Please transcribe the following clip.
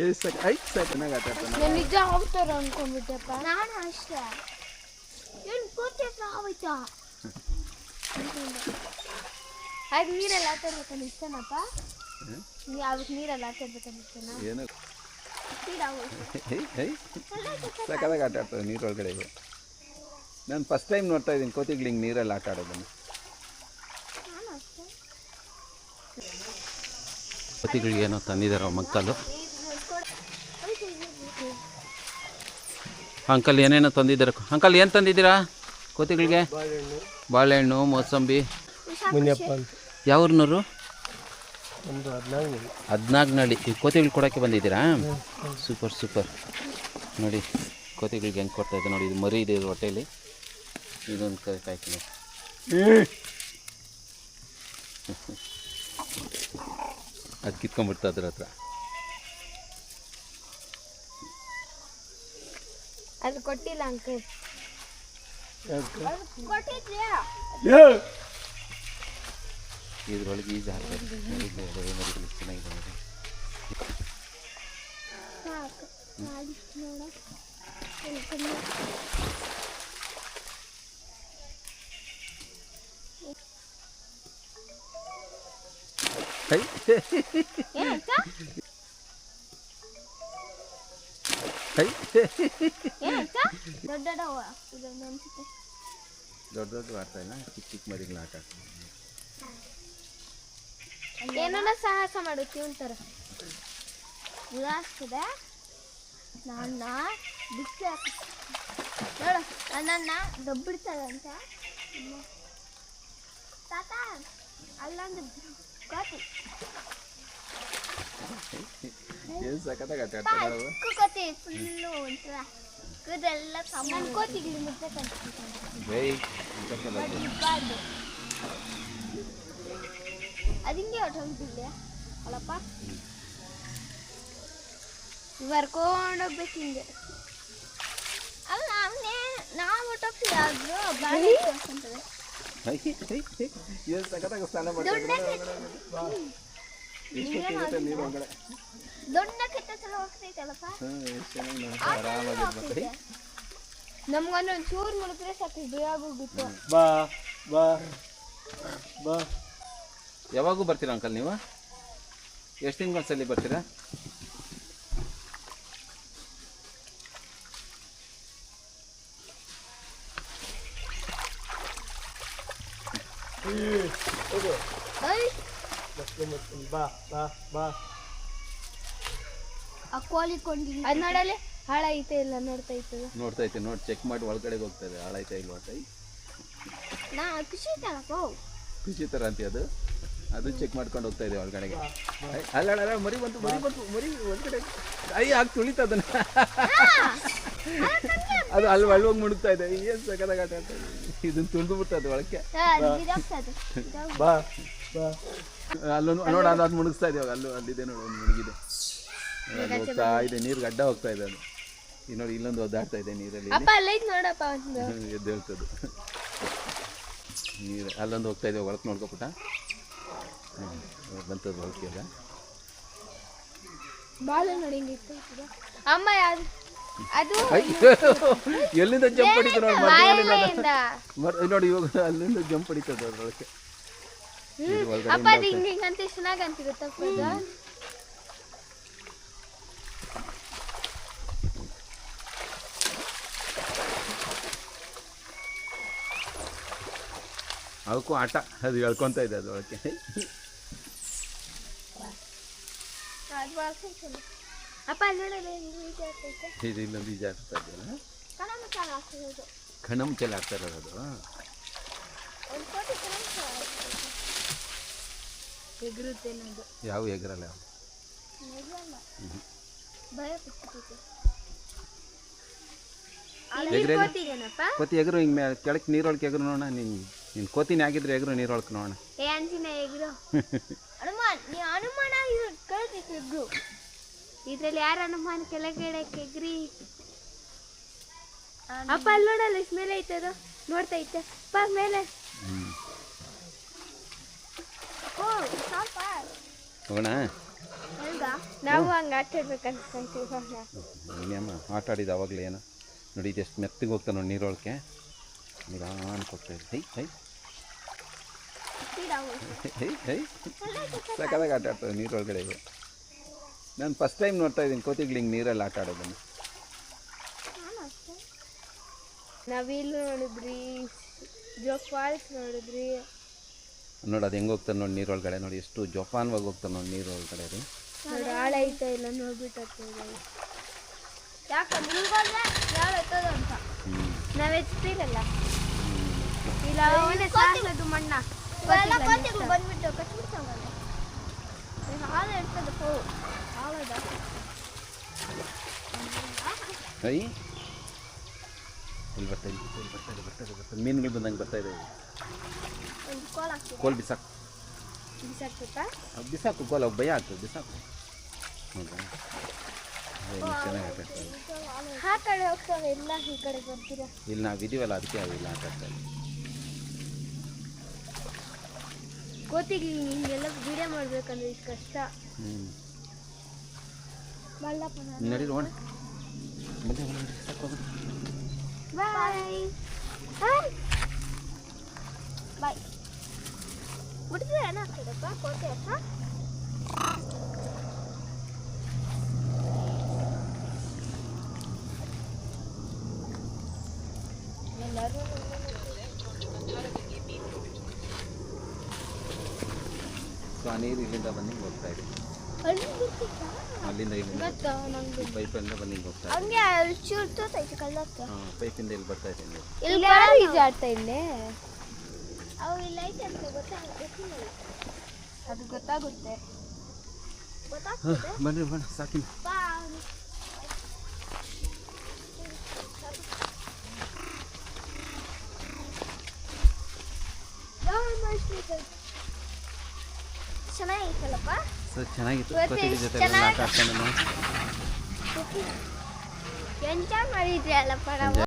ಏ ಸಾಕು ಐದು ಸಾಕು ಚೆನ್ನಾಗಿ ಆಟ ಆಡ್ತಾನೆ ನಾನು ನಿಜ ಹೋಗ್ತಾರ ಅನ್ಕೊಂಡ್ಬಿಟ್ಟೆಪ್ಪ ನಾನು ಅಷ್ಟೇ ಏನು ಕೂತಿರ್ತ ಹೋಯ್ತಾ ಅದಕ್ಕೆ ನೀರಲ್ಲಿ ಆಟ ಆಡ್ಬೇಕಂತ ಇಷ್ಟನಪ್ಪ? ನೀ ಅದಕ್ಕೆ ನೀರಲ್ಲಿ ಆಟ ಆಡ್ಬೇಕಂತ ಇಷ್ಟನಾ? ಏನು? ಸಕ್ಕದಾಗ ಆಟ ಆಡ್ತಾರೆ ನೀರೊಳಗಡೆ. ನಾನು ಫಸ್ಟ್ ಟೈಮ್ ನೋಡ್ತಾ ಇದ್ದೀನಿ ಕೋತಿಗಳು ಹಿಂಗೆ ನೀರಲ್ಲಿ ಆಟ ಆಡೋದನ್ನು. ಕೋತಿಗಳಿಗೆ ಏನೋ ತಂದಿದ್ದಾರೆ ಮಕ್ಕಳು. ಅಂಕಲ್ ಏನೇನೋ ತಂದಿದ್ದಾರೆ. ಅಂಕಲ್ ಏನು ತಂದಿದ್ದೀರಾ? ಕೋತಿಗಳಿಗೆ? ಬಾಳೆಹಣ್ಣು ಮೋಸಂಬಿ. ಒಂದು ಹದಿನಾಲ್ಕು ನಳಿ ನಡಿ ಈ ಕೋತಿಗಳು ಕೊಡೋಕ್ಕೆ ಬಂದಿದ್ದೀರಾ? Super super. ನೋಡಿ ಕೋತಿಗಳಿಗೆ ಹೆಂಗೆ ಕೊಡ್ತಾ ಇದೆ ನೋಡಿ ಇದು ಮರಿ ಇದೆ ಹೊಟ್ಟೆಯಲ್ಲಿ ಇದೊಂದು ಕರೆಕ್ಟ್ ನೋಡಿ. ಅದು ಕಿತ್ಕೊಂಡ್ಬಿಡ್ತಾ ಅದ್ರ ಹತ್ರ. ಅದು ಕೊಟ್ಟಿಲ್ಲ ಅಂಕಲ್. ಕೊಟ್ಟಿದ್ಯಾ? ಇದ್ರೊಳಗೆ ಈಜು ಮರಿಗಳು ಚೆನ್ನಾಗಿದೆ ನೋಡಿ. ಸಾಕು ಮಾಡಿ ನೋಡ ಹೈ ಏನಾಯ್ತಾ ಹೈ ಏನಾಯ್ತಾ ದೊಡ್ಡ ದೊಡ್ಡ ದೊಡ್ಡ ಇಲ್ಲ ಚಿಕ್ಕ ಚಿಕ್ಕ ಮರಿಗಳನ್ನ ಆಟ ಏನನ್ನ ಸಾಹಸ ಮಾಡುತ್ತೀವಿ ಒಂಥರ ಉದಾಸ್ತದೆ ನನ್ನ ಬಿಸಿ ನೋಡು ನನ್ನನ್ನ ದಬ್ಬಿಡ್ತದೆ ಅಂತ ತಾತ ಅಲ್ಲೊಂದು ಕೋತಿ ಏನು ಸಖತ್ತಾಗಿ ಆಟ ಫುಲ್ಲು ಒಂಥರ ಕೂದೆಲ್ಲ ನನ್ನ ಕೋತಿಗಳು ಮುಟ್ಟಬೇಕಂತ ಬೈ ಅದಿಂಗೇ ಅಲ್ಲಪ್ಪ ಬರ್ಕೊಂಡೋಗ್ಬೇಕು ಹಿಂಗೆ ಅಲ್ಲ ಅವನೇ ನಾವು ಹೊಟ್ಟೋಗ್ತೀವಿ ಆದ್ರೂ ಬಾಡಿ ಎಷ್ಟು ಹೊತ್ತಿರುತ್ತೆ ನೀರು ಒಳಗಡೆ ದೊಡ್ಡ ಸಲ ಹೋಗ್ತೈತಲ್ಲಪ್ಪ. ಒಂದು ಚೂರು ಮುಳುಗಿದ್ರೆ ಸಾಕು ಬಿಟ್ಟು ಬಾ ಬಾ ಬಾ. ಯಾವಾಗೂ ಬರ್ತೀರಾ ಅಂಕಲ್ ನೀವು? ಎಷ್ಟು ತಿಂಗಳೊಂದ್ಸಲಿ ಬರ್ತೀರಾ? ಬಾ ಬಾ ಬಾ ಆ ಕೋಳಿ ಕೊಂಡಿ ಅದು ನೋಡಲೆ ಹಾಳೈತೆ ಇಲ್ಲ ನೋಡ್ತಾ ಇತ್ತು ನೋಡ್ತಾ ಇತ್ತು ನೋಡಿ ಚೆಕ್ ಮಾಡಿ ಒಳಗಡೆಗೆ ಹೋಗ್ತದೆ. ಹಾಳಾಯ್ತಾ ಇಲ್ವಾ ಅಂತ. ನಾ ಖುಷಿ ಆಯ್ತಲ್ಲಪ್ಪ ಖುಷಿ ಥರ ಅಂತೀಯ ಅದು. ಅದು ಚೆಕ್ ಮಾಡ್ಕೊಂಡು ಹೋಗ್ತಾ ಇದೆ ಒಳಗಡೆಗೆ. ಅಲ್ಲ ಮರಿ ಬಂತು ಮರಿ ಬಂತು ಮರಿ ಒಳಗಡೆ ಐ ಹಾಕಿ ತುಳಿತ ಅದನ್ನ. ಅದು ಅಲ್ಲಿ ಒಳಗೋಗಿ ಮುಳುಗ್ತಾ ಇದೆ. ಏನು ಸಕದಾಗ ಆಟ ಇದೆ ಇದನ್ನ ತುಳಿದು ಬಿಡ್ತದೆ ಒಳಕ್ಕೆ ಇದಾಗ್ತದೆ ಬಾ ಬಾ. ಅಲ್ಲೊಂದು ನೋಡ ಅದು ಅದು ಮುಳುಗಿಸ್ತಾ ಇದೆ ಇವಾಗ ಅಲ್ಲೂ ಅಲ್ಲಿದೆ ನೋಡಿ ಒಂದು ಮುಳುಗಿದೆ ಅಲ್ಲಿ ಹೋಗ್ತಾ ಇದೆ ನೀರು ಗಡ್ಡ ಹೋಗ್ತಾ ಇದೆ ಅದು. ಈಗ ನೋಡಿ ಇಲ್ಲೊಂದು ಒದ್ದಾಡ್ತಾ ಇದೆ ನೀರಲ್ಲಿ. ಅಪ್ಪ ಅಲ್ಲೈತ್ ನೋಡಪ್ಪ ಒಂದು. ಎದ್ದು ಹೇಳ್ತದು. ನೀರು ಅಲ್ಲೊಂದು ಹೋಗ್ತಾ ಇದೆ ಒಳಗೆ ನೋಡ್ಕೊಪುಟ. ಬಂತದ್ದು ಒಳಕ್ಕೆ ಅಲ್ಲ ಬಾಳ ನೋಡಿ ಹಿಂಗಿತ್ತು ಅಮ್ಮ ಯಾವ್ದು ಅದು ಎಲ್ಲಿಂದ ಜಂಪ್ ಹೊಡಿತು ನೋಡಿ ನೋಡಿ ಇವಾಗ ಅಲ್ಲಿಂದ ಜಂಪ್ ಹೊಡಿತದ ಒಳಗಡೆ ಅಪ್ಪ ಅದು ಹಿಂಗ ಎಷ್ಟು ಚೆನ್ನಾಗಿ ಅಂತಿರುತ್ತಪ್ಪ ಅದು ಅವಕ್ಕೂ ಆಟ ಅದು ಹೇಳ್ಕೊಂತ ಇದೆ ಅದು ಚಲೋ. ಅಪ್ಪ ಇಲ್ಲೊಂದು ಈಜು ಆಡ್ತಾ ಇದೆಯಲ್ಲ ಕಣ ಮಸಾಲ ಹಾಕ್ತಿರೋದು ಕಣ್ಣು ಇರೋದು. ಯಾವ ಎಗರಲ್ಲ ಯಾವ ಕೋತಿ ಎಗರು ಹಿಂಗೆ ಮೇಲೆ ಕೆಳಕ್ಕೆ ನೀರೊಳಗೆ ಎಗರು ನೋಡೋಣ ನೀನು ನಿನ್ನ ಕೋತಿನ ಆಗಿದ್ರೆ ಎಗರು ನೀರೊಳಕ್ಕೆ ನೋಡೋಣ. ಏ ಅಂಜಿನ ಎಗ್ರು. ಹನುಮಾನ್ ನೀ ಹನುಮಾನ ಕಳ್ತಿತ್ತು ಎಗ್ರು. ಇದ್ರಲ್ಲಿ ಯಾರು ಹನುಮಾನ್? ಕೆಳಗಡೆ ಎಗ್ರಿ. ಅಪ್ಪ ಅಲ್ಲಿ ನೋಡಲ್ಲ ಇಷ್ಟು ಮೇಲೆ ಐತೆ ಅದು. ನೋಡ್ತಾ ಇತ್ತ ಅಪ್ಪ ಮೇಲೆ. ಹೋಗೋಣ? ಅಲ್ಲಿ ನಾವು ಹಂಗೆ ಆಟ ಆಡಿದ ಅವಾಗಲೇ ಏನೋ? ನೋಡಿ ಇದೆಷ್ಟು ಮೆತ್ತಗೆ ಹೋಗ್ತಾನೆ ನೋಡಿ ನೀರೊಳಕ್ಕೆ. ನಿಧಾನ ಕೊಡ್ತಾ ಹೇಯ್ ಹೈ ಹೈ. ಹೈ ಹೈ. ಸಕ್ಕದಾಗ ಆಟ ಆಡ್ತದೆ ನೀರೊಳಗಡೆ. ನಾನು ಫಸ್ಟ್ ಟೈಮ್ ನೋಡ್ತಾ ಇದ್ದೀನಿ ಕೋತಿಗಳು ಹಿಂಗೆ ನೀರಲ್ಲಿ ಆಟ ಆಡೋದನ್ನು ನಾವಿಲ್ಲೂ ನೋಡಿದ್ರಿ ಜೋಗ್ ಫಾಲ್ಸ್ ನೋಡಿದ್ರಿ. ನೋಡಿ ಅದು ಹೆಂಗೆ ಹೋಗ್ತಾರೆ ನೋಡಿ ನೀರೊಳಗಡೆ ನೋಡಿ ಎಷ್ಟು ಜೋಪಾನವಾಗಿ ಹೋಗ್ತಾನೆ ನೋಡಿ ನೀರು ರೀ ಇಲ್ಲ ಬರ್ತಾ ಬರ್ತಾ ಇದೆ ಬರ್ತಾ ಇದೆ ಬರ್ತಾ ಇದೆ. ಮೀನುಗಳು ಬಂದಂಗೆ ಬರ್ತಾ ಇದೆ. ಕೋಲ್ ಹಾಕ್ತೀವಿ ಕೋಲ್ ಬಿಸಾಕು ಬಿಸಾಕ್ಬಿಟ್ಟ ಅದು ಬಿಸಾಕು ಕೋಲ್ ಅವು ಭಯ ಆಗ್ತದೆ ಬಿಸಾಕು ಹೌದಾ ಆ ಕಡೆ ಹೋಗ್ತಾವೆ ಎಲ್ಲ ಈ ಕಡೆ ಬರ್ತೀರಾ ಇಲ್ಲಿ ನಾವು ಇದೀವಲ್ಲ ಅದಕ್ಕೆ ಇಲ್ಲ ಆಟ ಆಡ್ತಾರೆ ಕೋತಿಗೆ ಹಿಂಗೆಲ್ಲ ವಿಡಿಯೋ ಮಾಡ್ಬೇಕಂದ್ರೆ ಇಷ್ಟು ಕಷ್ಟ ಹ್ಞೂ ಬಂದೆ ನಡಿ. ಬಾಯ್ ಬಾಯ್ ಬಾಯ್ ಬಿಡ್ತೀರ ಏನಾಗ್ತದಪ್ಪ ಕೋಟೆ ಹತ್ರ ಸೊ ನೀರು ಇಲ್ಲಿಂದ ಬಂದು ಹಿಂಗೆ ಹೋಗ್ತಾ ಇದೆ ಅಲ್ಲಿಂದ ನಂಗೆ ಪೈಪಿಂದ ಬಂದು ಹಿಂಗೆ ಹೋಗ್ತಾ ಇದೆ ಹಂಗೆ ಚೂರ್ತೈತೆ ಕಲ್ಲತ್ತ ಹಾಂ ಪೈಪಿಂದ ಇಲ್ಲಿ ಬರ್ತಾ ಇದೆ ನೀರು ಇಲ್ಲಿ ಯಾರು ಈಜಾಡ್ತಾ ಇಲ್ಲೇ ಅವು ಇಲ್ಲ ಐತೆ ಅಂತ ಗೊತ್ತಾಗುತ್ತೆ ಅದು ಗೊತ್ತಾಗುತ್ತೆ. ಬನ್ನಿ ಬಣ್ಣ ಸಾಕಿ ಚೆನ್ನಾಗಿತ್ತಲ್ಲಪ್ಪ? ಚೆನ್ನಾಗಿತ್ತು. ಎಷ್ಟು ಜೊತೆ ಎಲ್ಲ ಆಟ ಆಡ್ಕೊಂಡು ಎಂಜಾಯ್ ಮಾಡಿದ್ರಿ ಅಲ್ಲಪ್ಪ ನಾವು?